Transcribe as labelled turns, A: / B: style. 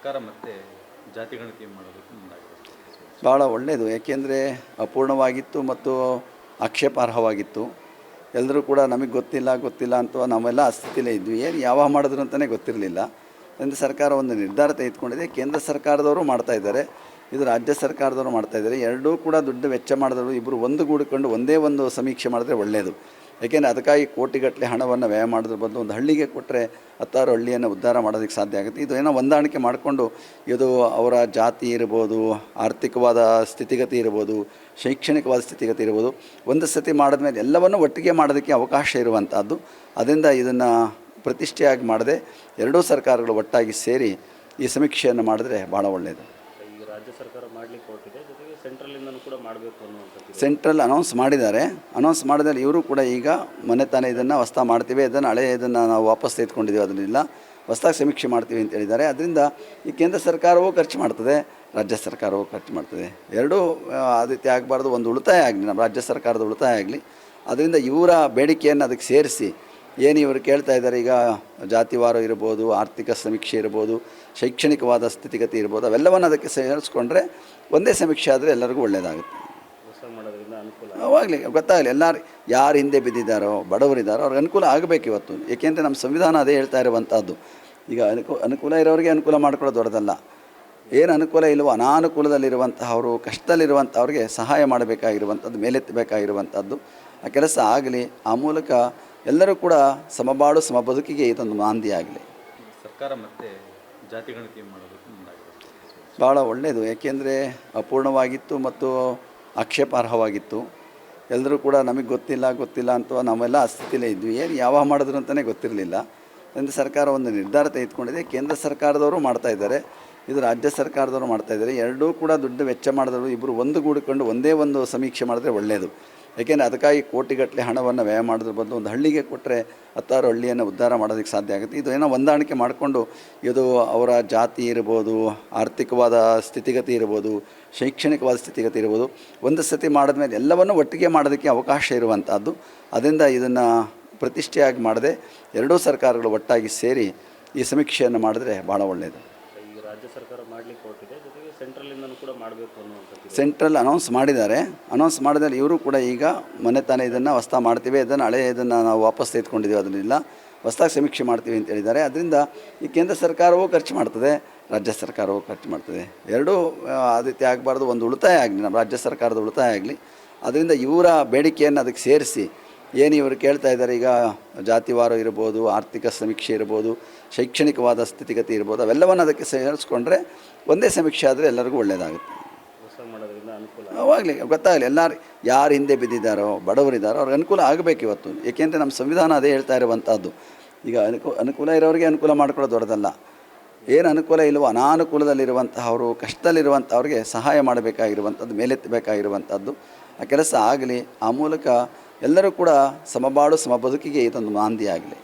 A: ಸರ್ಕಾರ ಮತ್ತೆ ಜಾತಿ ಗಣತಿ ಮಾಡೋದಕ್ಕೆ ಮುಂದಾಗಿದೆ.
B: ಭಾಳ ಒಳ್ಳೆಯದು ಏಕೆಂದರೆ ಅಪೂರ್ಣವಾಗಿತ್ತು ಮತ್ತು ಆಕ್ಷೇಪಾರ್ಹವಾಗಿತ್ತು. ಎಲ್ಲರೂ ಕೂಡ ನಮಗೆ ಗೊತ್ತಿಲ್ಲ ಗೊತ್ತಿಲ್ಲ ಅಂತ ನಾವೆಲ್ಲ ಅಸ್ಥಿತಿಯಲ್ಲೇ ಇದ್ವಿ. ಏನು ಯಾವಾಗ ಮಾಡಿದ್ರು ಅಂತಲೇ ಗೊತ್ತಿರಲಿಲ್ಲ. ಅಂದರೆ ಸರ್ಕಾರ ಒಂದು ನಿರ್ಧಾರ ತೆಗೆದುಕೊಂಡಿದೆ. ಕೇಂದ್ರ ಸರ್ಕಾರದವರು ಮಾಡ್ತಾ ಇದ್ದಾರೆ. ಇದು ರಾಜ್ಯ ಸರ್ಕಾರದವರು ಮಾಡ್ತಾ ಇದ್ದಾರೆ. ಎರಡೂ ಕೂಡ ದುಡ್ಡು ವೆಚ್ಚ ಮಾಡಿದ್ರು ಇಬ್ಬರು ಒಂದು ಗೂಡಿಕೊಂಡು ಒಂದೇ ಒಂದು ಸಮೀಕ್ಷೆ ಮಾಡಿದ್ರೆ ಒಳ್ಳೆಯದು ಏಕೆಂದರೆ ಅದಕ್ಕಾಗಿ ಕೋಟಿಗಟ್ಟಲೆ ಹಣವನ್ನು ವ್ಯಯ ಮಾಡೋದ್ರ ಬಂದು ಒಂದು ಹಳ್ಳಿಗೆ ಕೊಟ್ಟರೆ ಹತ್ತಾರು ಹಳ್ಳಿಯನ್ನು ಉದ್ಧಾರ ಮಾಡೋದಕ್ಕೆ ಸಾಧ್ಯ ಆಗುತ್ತೆ. ಇದು ಏನೋ ಹೊಂದಾಣಿಕೆ ಮಾಡಿಕೊಂಡು ಇದು ಅವರ ಜಾತಿ ಇರ್ಬೋದು, ಆರ್ಥಿಕವಾದ ಸ್ಥಿತಿಗತಿ ಇರ್ಬೋದು, ಶೈಕ್ಷಣಿಕವಾದ ಸ್ಥಿತಿಗತಿ ಇರ್ಬೋದು, ಒಂದು ಸತಿ ಮಾಡಿದ್ಮೇಲೆ ಎಲ್ಲವನ್ನು ಒಟ್ಟಿಗೆ ಮಾಡೋದಕ್ಕೆ ಅವಕಾಶ ಇರುವಂಥದ್ದು ಅದರಿಂದ ಇದನ್ನು ಪ್ರತಿಷ್ಠೆಯಾಗಿ ಮಾಡದೆ ಎರಡೂ ಸರ್ಕಾರಗಳು ಒಟ್ಟಾಗಿ ಸೇರಿ ಈ ಸಮೀಕ್ಷೆಯನ್ನು ಮಾಡಿದ್ರೆ ಭಾಳ ಒಳ್ಳೆಯದು
C: ರಾಜ್ಯ ಸರ್ಕಾರ ಮಾಡಲಿಕ್ಕೆ ಹೊರಟಿದೆ ಕೂಡ ಮಾಡಬೇಕು
B: ಸೆಂಟ್ರಲ್ ಅನೌನ್ಸ್ ಮಾಡಿದ್ದಾರೆ. ಅನೌನ್ಸ್ ಮಾಡಿದಲ್ಲಿ ಇವರು ಕೂಡ ಈಗ ಮನೆ ತಾನೇ ಇದನ್ನು ಹೊಸ್ತಾ ಮಾಡ್ತೀವಿ, ಇದನ್ನು ಹಳೆ ಇದನ್ನು ನಾವು ವಾಪಸ್ ತೆಗೆದುಕೊಂಡಿದ್ದೀವಿ ಅದನ್ನೆಲ್ಲ ಹೊಸ್ದಾಗಿ ಸಮೀಕ್ಷೆ ಮಾಡ್ತೀವಿ ಅಂತ ಹೇಳಿದ್ದಾರೆ. ಅದರಿಂದ ಈ ಕೇಂದ್ರ ಸರ್ಕಾರವೂ ಖರ್ಚು ಮಾಡ್ತದೆ, ರಾಜ್ಯ ಸರ್ಕಾರವೂ ಖರ್ಚು ಮಾಡ್ತದೆ. ಎರಡೂ ಆದಿತ್ಯ ಆಗಬಾರ್ದು, ಒಂದು ಉಳಿತಾಯ ಆಗಲಿ, ನಮ್ಮ ರಾಜ್ಯ ಸರ್ಕಾರದ ಉಳಿತಾಯ ಆಗಲಿ. ಅದರಿಂದ ಇವರ ಬೇಡಿಕೆಯನ್ನು ಅದಕ್ಕೆ ಸೇರಿಸಿ ಏನು ಇವರು ಕೇಳ್ತಾ ಇದ್ದಾರೆ ಈಗ ಜಾತಿವಾರ ಇರ್ಬೋದು ಆರ್ಥಿಕ ಸಮೀಕ್ಷೆ ಇರ್ಬೋದು ಶೈಕ್ಷಣಿಕವಾದ ಸ್ಥಿತಿಗತಿ ಇರ್ಬೋದು ಅವೆಲ್ಲವನ್ನು ಅದಕ್ಕೆ ಸೇರಿಸ್ಕೊಂಡ್ರೆ ಒಂದೇ ಸಮೀಕ್ಷೆ ಆದರೆ ಎಲ್ಲರಿಗೂ ಒಳ್ಳೆಯದಾಗುತ್ತೆ
C: ಆಗಲಿ ಮಾಡೋದ್ರಿಂದ ಅನುಕೂಲ
B: ಅವಾಗಲಿ ಗೊತ್ತಾಗಲಿ ಎಲ್ಲರೂ ಯಾರು ಹಿಂದೆ ಬಿದ್ದಿದ್ದಾರೋ ಬಡವರಿದ್ದಾರೋ ಅವ್ರಿಗೆ ಅನುಕೂಲ ಆಗಬೇಕು ಇವತ್ತು. ಏಕೆಂದರೆ ನಮ್ಮ ಸಂವಿಧಾನ ಅದೇ ಹೇಳ್ತಾ ಇರುವಂಥದ್ದು ಈಗ ಅನುಕೂ ಅನುಕೂಲ ಇರೋರಿಗೆ ಅನುಕೂಲ ಮಾಡ್ಕೊಳ್ಳೋದು ದೊಡ್ಡದಲ್ಲ. ಏನು ಅನುಕೂಲ ಇಲ್ಲವೋ ಅನಾನುಕೂಲದಲ್ಲಿರುವಂತಹವರು ಕಷ್ಟದಲ್ಲಿರುವಂಥವ್ರಿಗೆ ಸಹಾಯ ಮಾಡಬೇಕಾಗಿರುವಂಥದ್ದು ಮೇಲೆತ್ತಬೇಕಾಗಿರುವಂಥದ್ದು ಆ ಕೆಲಸ ಆಗಲಿ ಆ ಮೂಲಕ ಎಲ್ಲರೂ ಕೂಡ ಸಮಬಾಳು ಸಮ ಬದುಕಿಗೆ ಇದೊಂದು ಮಾಂದಿಯಾಗಲಿ
A: ಸರ್ಕಾರ ಮತ್ತೆ ಜಾತಿ ಗಣತಿ ಮಾಡೋದಕ್ಕೆ
B: ಭಾಳ ಒಳ್ಳೆಯದು ಏಕೆಂದರೆ ಅಪೂರ್ಣವಾಗಿತ್ತು ಮತ್ತು ಆಕ್ಷೇಪಾರ್ಹವಾಗಿತ್ತು. ಎಲ್ಲರೂ ಕೂಡ ನಮಗೆ ಗೊತ್ತಿಲ್ಲ ಗೊತ್ತಿಲ್ಲ ಅಂತ ನಾವೆಲ್ಲ ಅಸ್ಥಿತಿಲೇ ಸ್ಥಿತಿಲೇ ಇದ್ವಿ. ಏನು ಯಾವಾಗ ಮಾಡಿದ್ರು ಅಂತಲೇ ಗೊತ್ತಿರಲಿಲ್ಲ. ಅಂದರೆ ಸರ್ಕಾರ ಒಂದು ನಿರ್ಧಾರ ತೆಗೆದುಕೊಂಡಿದೆ. ಕೇಂದ್ರ ಸರ್ಕಾರದವರು ಮಾಡ್ತಾ ಇದ್ದಾರೆ. ಇದು ರಾಜ್ಯ ಸರ್ಕಾರದವರು ಮಾಡ್ತಾ ಇದ್ದಾರೆ. ಎರಡೂ ಕೂಡ ದುಡ್ಡು ವೆಚ್ಚ ಮಾಡಿದ್ರು ಇಬ್ಬರು ಒಂದು ಗೂಡಿಕೊಂಡು ಒಂದೇ ಒಂದು ಸಮೀಕ್ಷೆ ಮಾಡಿದ್ರೆ ಒಳ್ಳೆಯದು ಏಕೆಂದರೆ ಅದಕ್ಕಾಗಿ ಕೋಟಿಗಟ್ಟಲೆ ಹಣವನ್ನು ವ್ಯಯ ಮಾಡೋದ್ರ ಬದಲು ಒಂದು ಹಳ್ಳಿಗೆ ಕೊಟ್ಟರೆ ಹತ್ತಾರು ಹಳ್ಳಿಯನ್ನು ಉದ್ಧಾರ ಮಾಡೋದಕ್ಕೆ ಸಾಧ್ಯ ಆಗುತ್ತೆ. ಇದು ಏನೋ ಹೊಂದಾಣಿಕೆ ಮಾಡಿಕೊಂಡು ಇದು ಅವರ ಜಾತಿ ಇರ್ಬೋದು, ಆರ್ಥಿಕವಾದ ಸ್ಥಿತಿಗತಿ ಇರ್ಬೋದು, ಶೈಕ್ಷಣಿಕವಾದ ಸ್ಥಿತಿಗತಿ ಇರ್ಬೋದು, ಒಂದು ಸತಿ ಮಾಡಿದ್ಮೇಲೆ ಎಲ್ಲವನ್ನು ಒಟ್ಟಿಗೆ ಮಾಡೋದಕ್ಕೆ ಅವಕಾಶ ಇರುವಂಥದ್ದು ಅದರಿಂದ ಇದನ್ನು ಪ್ರತಿಷ್ಠೆಯಾಗಿ ಮಾಡದೆ ಎರಡೂ ಸರ್ಕಾರಗಳು ಒಟ್ಟಾಗಿ ಸೇರಿ ಈ ಸಮೀಕ್ಷೆಯನ್ನು ಮಾಡಿದ್ರೆ ಭಾಳ ಒಳ್ಳೆಯದು
C: ರಾಜ್ಯ ಸರ್ಕಾರ ಮಾಡ್ಲಿಕ್ಕೆ ಹೊರಟಿದೆ. ಜೊತೆಗೆ ಸೆಂಟ್ರಲಿಂದನೂ ಕೂಡ ಮಾಡಬೇಕು ಅನ್ನುವಂಥದ್ದು
B: ಸೆಂಟ್ರಲ್ ಅನೌನ್ಸ್ ಮಾಡಿದ್ದಾರೆ. ಅನೌನ್ಸ್ ಮಾಡಿದಲ್ಲಿ ಇವರು ಕೂಡ ಈಗ ಮನೆ ತಾನೇ ಇದನ್ನು ಹೊಸ್ತಾ ಮಾಡ್ತೀವಿ. ಇದನ್ನು ಹಳೆ ಇದನ್ನು ನಾವು ವಾಪಸ್ ತೆಗೆದುಕೊಂಡಿದ್ದೀವಿ. ಅದನ್ನೆಲ್ಲ ಹೊಸ್ದಾಗಿ ಸಮೀಕ್ಷೆ ಮಾಡ್ತೀವಿ ಅಂತ ಹೇಳಿದ್ದಾರೆ. ಅದರಿಂದ ಈ ಕೇಂದ್ರ ಸರ್ಕಾರವೂ ಖರ್ಚು ಮಾಡ್ತದೆ. ರಾಜ್ಯ ಸರ್ಕಾರವೂ ಖರ್ಚು ಮಾಡ್ತದೆ. ಎರಡೂ ಆದಿತ್ಯ ಆಗಬಾರ್ದು. ಒಂದು ಉಳಿತಾಯ ಆಗಲಿ. ನಮ್ಮ ರಾಜ್ಯ ಸರ್ಕಾರದ ಉಳಿತಾಯ ಆಗಲಿ. ಅದರಿಂದ ಇವರ ಬೇಡಿಕೆಯನ್ನು ಅದಕ್ಕೆ ಸೇರಿಸಿ ಏನು ಇವರು ಕೇಳ್ತಾ ಇದ್ದಾರೆ, ಈಗ ಜಾತಿವಾರು ಇರ್ಬೋದು, ಆರ್ಥಿಕ ಸಮೀಕ್ಷೆ ಇರ್ಬೋದು, ಶೈಕ್ಷಣಿಕವಾದ ಸ್ಥಿತಿಗತಿ ಇರ್ಬೋದು, ಅವೆಲ್ಲವನ್ನು ಅದಕ್ಕೆ ಸೇರಿಸ್ಕೊಂಡ್ರೆ ಒಂದೇ ಸಮೀಕ್ಷೆ ಆದರೆ ಎಲ್ಲರಿಗೂ ಒಳ್ಳೆಯದಾಗುತ್ತೆ ಅವಾಗಲಿ ಗೊತ್ತಾಗಲಿ, ಎಲ್ಲರೂ ಯಾರು ಹಿಂದೆ ಬಿದ್ದಿದ್ದಾರೋ, ಬಡವರಿದ್ದಾರೋ, ಅವ್ರಿಗೆ ಅನುಕೂಲ ಆಗಬೇಕು ಇವತ್ತು. ಏಕೆಂದರೆ ನಮ್ಮ ಸಂವಿಧಾನ ಅದೇ ಹೇಳ್ತಾ ಇರುವಂಥದ್ದು ಈಗ ಅನುಕೂ, ಅನುಕೂಲ ಇರೋರಿಗೆ ಅನುಕೂಲ ಮಾಡ್ಕೊಳ್ಳೋದು ದೊಡ್ಡದಲ್ಲ. ಏನು ಅನುಕೂಲ ಇಲ್ಲವೋ ಅನಾನುಕೂಲದಲ್ಲಿರುವಂಥವರು ಕಷ್ಟದಲ್ಲಿರುವಂಥವ್ರಿಗೆ ಸಹಾಯ ಮಾಡಬೇಕಾಗಿರುವಂಥದ್ದು ಮೇಲೆತ್ತಬೇಕಾಗಿರುವಂಥದ್ದು ಆ ಕೆಲಸ ಆಗಲಿ, ಆ ಮೂಲಕ ಎಲ್ಲರೂ ಕೂಡ ಸಮಬಾಳು ಸಮ ಬದುಕಿಗೆ ಇದೊಂದು ನಾಂದಿ ಆಗಲಿ.